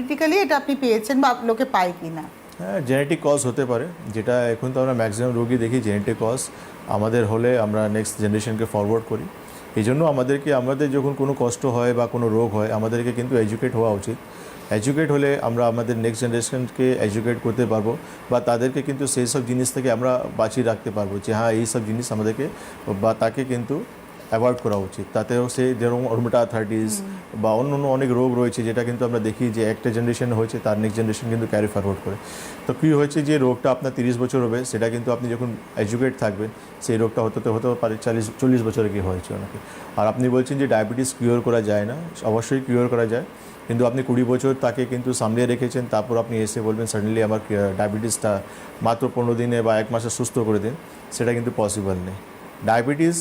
Critically এটা আপনি পেয়েছেন বা লোকে পায় কি না হ্যাঁ জেনেটিক কজ হতে পারে। যেটা এখন তো আমরা ম্যাক্সিমাম রোগী দেখি জেনেটিক কজ আমাদের হলে আমরা নেক্সট জেনারেশনকে ফরওয়ার্ড করি। এই জন্য আমাদেরকে, আমাদের যখন কোনো কষ্ট হয় বা কোনো রোগ হয়, আমাদেরকে কিন্তু এডুকেট হওয়া উচিত। এডুকেট হলে আমরা আমাদের নেক্সট জেনারেশনকে এডুকেট করতে পারব বা তাদেরকে কিন্তু সেই সব জিনিস থেকে আমরা বাঁচিয়ে রাখতে পারব যে হ্যাঁ এই সব জিনিস আমাদেরকে বা তাকে কিন্তু অ্যাভয়েড করা উচিত। তাতেও সে যেরকম অরমিটা আর্থাইটিস বা অন্য অন্য অনেক রোগ রয়েছে যেটা কিন্তু আমরা দেখি যে একটা জেনারেশন হয়েছে তার নেক্সট জেনারেশন কিন্তু ক্যারি ফরওয়ার্ড করে। তো কী হয়েছে যে রোগটা আপনার তিরিশ বছর হবে সেটা কিন্তু আপনি যখন এডুকেট থাকবেন সেই রোগটা হতে তো হতেও পারে চালিশ চল্লিশ বছরে কি হয়েছে ওনাকে। আর আপনি বলছেন যে ডায়াবেটিস কিওর করা যায় না অবশ্যই কিওর করা যায়। কিন্তু আপনি কুড়ি বছর তাকে কিন্তু সামলে রেখেছেন তারপর আপনি এসে বলবেন সাডেনলি আমার ডায়াবেটিসটা মাত্র পনেরো দিনে বা এক মাসে সুস্থ করে দিন। সেটা কিন্তু পসিবল নেই। ডায়াবেটিস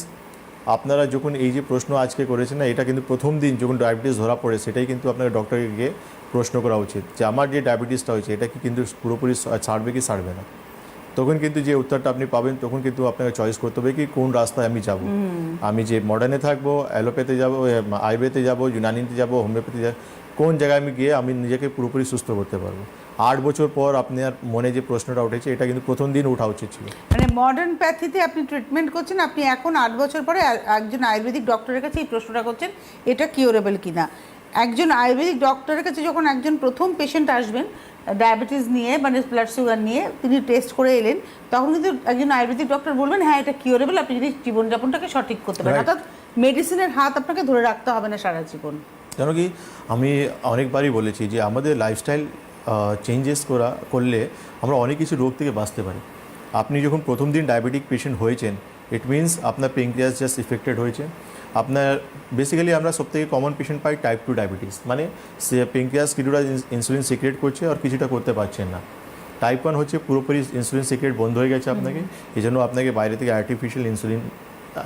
আপনারা যখন এই যে প্রশ্ন আজকে করেছেন না এটা কিন্তু প্রথম দিন যখন ডায়াবেটিস ধরা পড়ে সেটাই কিন্তু আপনাকে ডক্টরকে গিয়ে প্রশ্ন করা উচিত যে আমার যে ডায়াবেটিসটা হয়েছে এটা কি কিন্তু পুরোপুরি ছাড়বে কি ছাড়বে না? তখন কিন্তু যে উত্তরটা আপনি পাবেন তখন কিন্তু আপনাকে চয়েস করতে হবে কি কোন রাস্তায় আমি যাব? আমি যে মডার্নে থাকব অ্যালোপ্যাথে যাব আয়ুর্বেদে যাব ইউনানিতে যাব হোমিওপ্যাথি যাব কোন জায়গায় আমি গিয়ে আমি নিজেকে পুরোপুরি সুস্থ করতে পারব? আট বছর পর আপনার মনে যে প্রশ্নটা উঠেছে এটা কিন্তু প্রথম দিন ওঠা উচিত ছিল। মানে মডার্ন প্যাথিতে আপনি ট্রিটমেন্ট করছেন আপনি এখন আট বছর পরে একজন আয়ুর্বেদিক ডক্টরের কাছে এই প্রশ্নটা করছেন এটা কিওরেবল কিনা? একজন আয়ুর্বেদিক ডক্টরের কাছে যখন একজন প্রথম পেশেন্ট আসবেন ডায়াবেটিস নিয়ে মানে ব্লাড সুগার নিয়ে তিনি টেস্ট করে এলেন তখন কিন্তু একজন আয়ুর্বেদিক ডক্টর বলবেন হ্যাঁ এটা কিওরেবল আপনি যদি জীবনযাপনটাকে সঠিক করতে পারেন। অর্থাৎ মেডিসিনের হাত আপনাকে ধরে রাখতে হবে না সারা জীবন। কেন কি আমি অনেকবারই বলেছি যে আমাদের লাইফস্টাইল চেঞ্জেস করা করলে আমরা অনেক কিছু রোগ থেকে বাঁচতে পারি। আপনি যখন প্রথম দিন ডায়াবেটিক পেশেন্ট হয়েছেন ইট মিনস আপনার পেঙ্ক্রিয়াস জাস্ট ইফেক্টেড হয়েছে। আপনার বেসিক্যালি আমরা সবথেকে কমন পেশেন্ট পাই টাইপ টু ডায়াবেটিস মানে সে পেঙ্ক্রিয়াস কিছুটা ইনসুলিন সিক্রেট করছে আর কিছুটা করতে পারছেন না। টাইপ ওয়ান হচ্ছে পুরোপুরি ইনসুলিন সিক্রেট বন্ধ হয়ে গেছে আপনাকে এই জন্য আপনাকে বাইরে থেকে আর্টিফিশিয়াল ইনসুলিন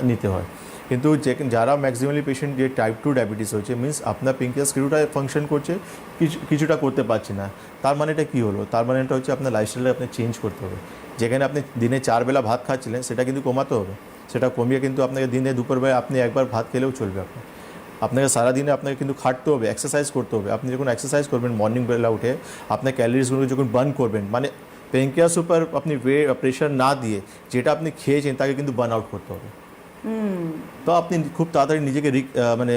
নিতে হয়। কিন্তু যে যারা ম্যাক্সিমালি পেশেন্ট যে টাইপ টু ডায়াবেটিস হচ্ছে মিন্স আপনার পেঙ্কিয়াস কিছুটা ফাংশন করছে, কিছু, কিছুটা করতে পারছে না। তার মানে এটা কী হলো? তার মানে এটা হচ্ছে আপনার লাইফস্টাইলে আপনি চেঞ্জ করতে হবে। যেখানে আপনি দিনে চার বেলা ভাত খাচ্ছিলেন, সেটা কিন্তু কমাতে হবে। সেটা কমিয়ে কিন্তু আপনাকে দিনে দুপুরবেলা আপনি একবার ভাত খেলেও চলবে আপনার আপনাকে সারাদিনে আপনাকে কিন্তু খাটতে হবে এক্সারসাইজ করতে হবে। আপনি যখন এক্সারসাইজ করবেন মর্নিং বেলা উঠে, আপনার ক্যালোরিজগুলো যখন বার্ন করবেন মানে পেঙ্কিয়াস উপর আপনি ওয়ে প্রেশার না দিয়ে যেটা আপনি খেয়েছেন, তাকে কিন্তু বার্ন আউট করতে হবে। তো আপনি খুব তাড়াতাড়ি নিজেকে মানে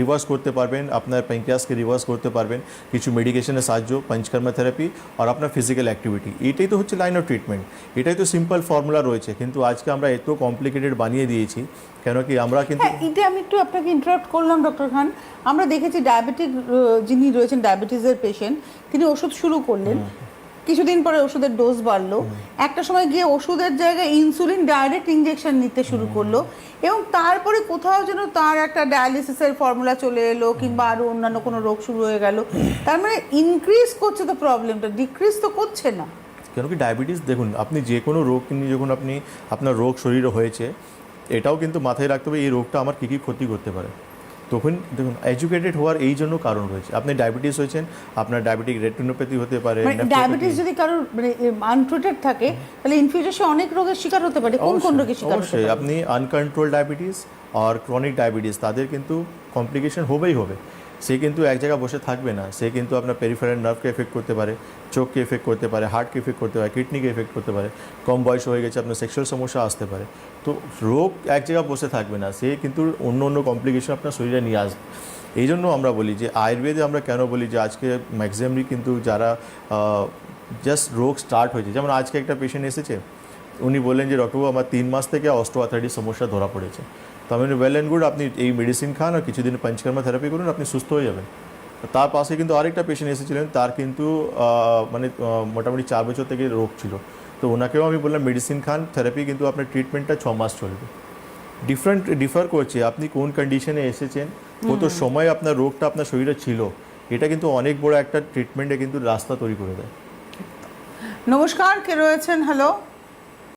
রিভার্স করতে পারবেন আপনার প্যাঙ্কিয়াসকে রিভার্স করতে পারবেন কিছু মেডিকেশনের সাহায্য পঞ্চকর্মা থেরাপি আর আপনার ফিজিক্যাল অ্যাক্টিভিটি এটাই তো হচ্ছে লাইন অফ ট্রিটমেন্ট এটাই তো সিম্পল ফর্মুলা রয়েছে কিন্তু আজকে আমরা এত কমপ্লিকেটেড বানিয়ে দিয়েছি কেন কি আমরা কিন্তু হ্যাঁ এটা আমি একটু আপনাকে ইন্টারাপ্ট করলাম ডক্টর খান। আমরা দেখেছি ডায়াবেটিক যিনি রয়েছেন ডায়াবেটিসের পেশেন্ট তিনি ওষুধ শুরু করলেন। কিছুদিন পরে ওষুধের ডোজ বাড়লো। একটা সময় গিয়ে ওষুধের জায়গায় ইনসুলিন ডাইরেক্ট ইঞ্জেকশন নিতে শুরু করল এবং তারপরে কোথাও যেন তার একটা ডায়ালিসিসের ফর্মুলা চলে এলো কিংবা আরও অন্যান্য কোনো রোগ শুরু হয়ে গেল। তার মানে ইনক্রিজ করছে তো প্রবলেমটা ডিক্রিজ তো করছে না। কেন কি ডায়াবেটিস দেখুন আপনি যে কোনো রোগ নিয়ে যখন আপনি আপনার রোগ শরীরে হয়েছে এটাও কিন্তু মাথায় রাখতে হবে এই রোগটা আমার কী কী ক্ষতি করতে পারে। তখন দেখুন এডুকেটেড হওয়ার এই জন্য কারণ রয়েছে। আপনি ডায়াবেটিস হয়েছেন আপনার ডায়াবেটিক রেটিনোপ্যাথি হতে পারে মানে ডায়াবেটিস যদি কারোর মানে আনট্রিটেড থাকে তাহলে ইন ফিউচার সে অনেক রোগের শিকার হতে পারে। কোন কোন রোগের শিকার হতে পারে? আপনি আনকন্ট্রোল ডায়াবেটিস আর ক্রনিক ডায়াবেটিস তাদের কিন্তু কমপ্লিকেশন হবেই হবে। সে কিন্তু এক জায়গায় বসে থাকবে না। সে কিন্তু আপনার পেরিফেরাল নার্ভকে এফেক্ট করতে পারে চোখকে এফেক্ট করতে পারে হার্টকে এফেক্ট করতে পারে কিডনিকে এফেক্ট করতে পারে, কম বয়স হয়ে গেছে, আপনার সেক্সুয়াল সমস্যা আসতে পারে। তো রোগ এক জায়গায় বসে থাকবে না, সে কিন্তু অন্য অন্য কমপ্লিকেশন আপনার শরীরে নিয়ে আসবে। এই জন্য আমরা বলি যে আয়ুর্বেদে আমরা কেন বলি যে আজকে ম্যাক্সিমামলি কিন্তু যারা জাস্ট রোগ স্টার্ট হয়েছে, যেমন আজকে একটা পেশেন্ট এসেছে, উনি বললেন যে ডক্টরবাবু আমার তিন মাস থেকে অস্টোআথাইটিস সমস্যা ধরা পড়েছে। তো আমি ওয়েল অ্যান্ড গুড আপনি এই মেডিসিন খান আর কিছুদিন পঞ্চকর্মা থেরাপি করুন আপনি সুস্থ হয়ে যাবেন। তার পাশে কিন্তু আরেকটা পেশেন্ট এসেছিলেন তার কিন্তু মানে মোটামুটি চার বছর থেকে রোগ ছিল। তো ওনাকেও আমি বললাম মেডিসিন খান থেরাপি কিন্তু আপনার ট্রিটমেন্টটা ছ মাস চলবে। ডিফারেন্ট ডিফার করছে আপনি কোন কন্ডিশনে এসেছেন কত সময় আপনার রোগটা আপনার শরীরে ছিল এটা কিন্তু অনেক বড় একটা ট্রিটমেন্টে কিন্তু রাস্তা তৈরি করে দেয়। নমস্কার কে রয়েছেন? হ্যালো